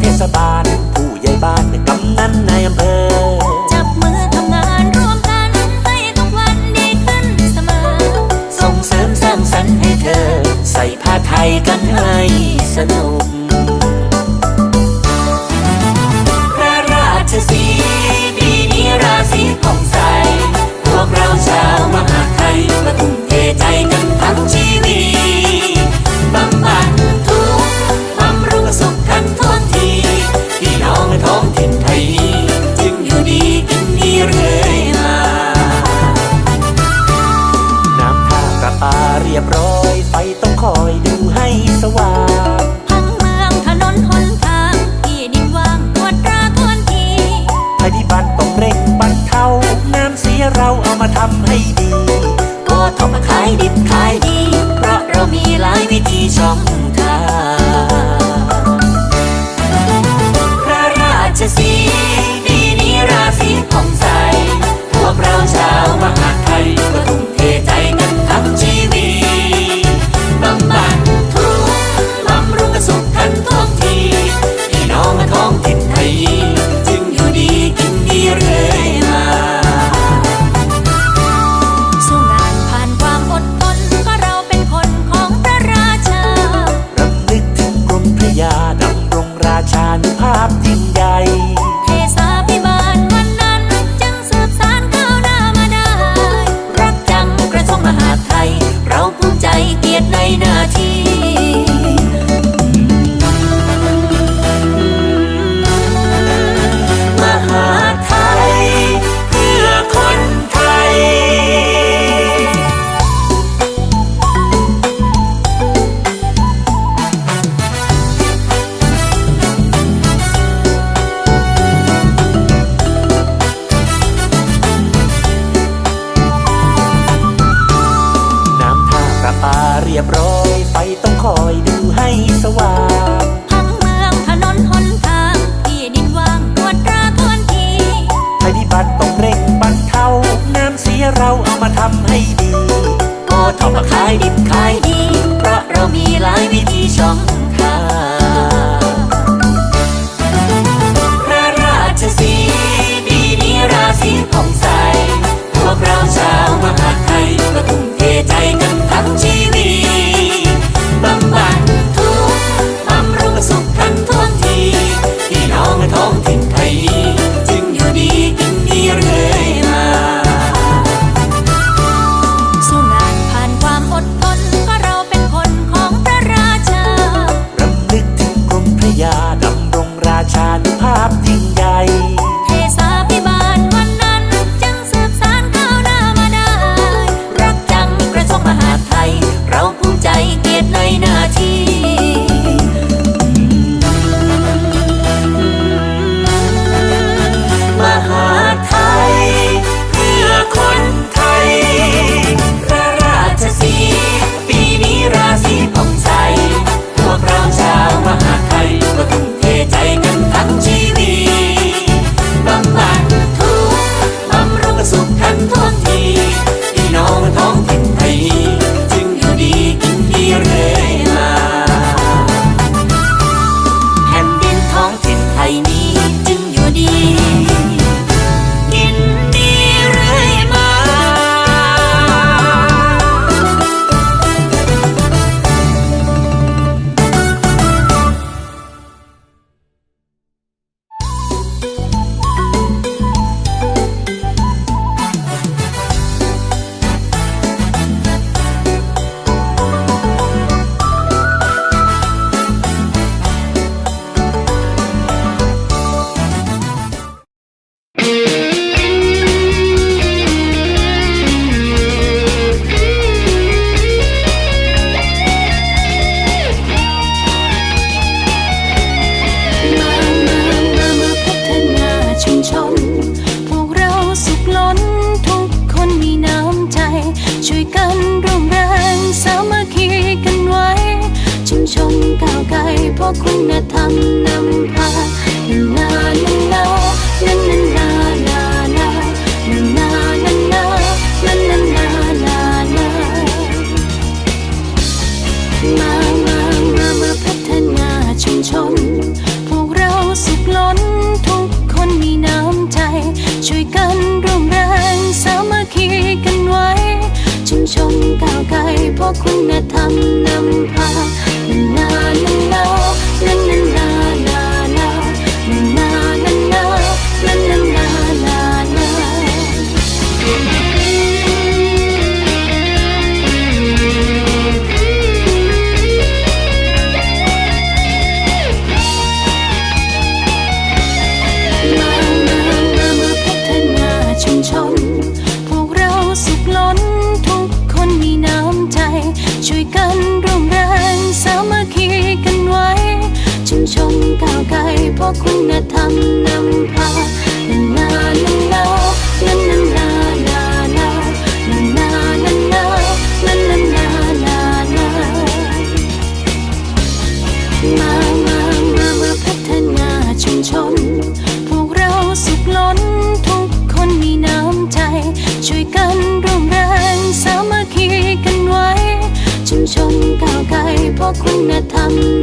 เทศบาล ผู้ใหญ่บ้านกำนันนายอำเภอ จับมือทำงานร่วมกันให้ทุกวันดีขึ้นเสมอ ส่งเสริมสร้างสรรค์ให้เธอ ใส่ผ้าไทยกันให้ ยบร้อย ไฟต้องคอยดูให้สว่างทั้งเมืองถนนหนทางที่ดินว่างตรวจตราทวนทีภัยพิบัติต้องเร่งบรรเทาน้ำเสียเราเอามาทำให้ดีก็ทำขายดิบขายดี เพราะเรามีหลายวิธีช่อง ขายดิบขายดี พวกเราสุขล้นทุกคนมีน้ำใจ ช่วยกันร่วมแรงสามัคคีกันไว้ ชุมชนก้าวไกลเพราะคุณธรรมนำพา คุณธรรมนำพา คุณธรรม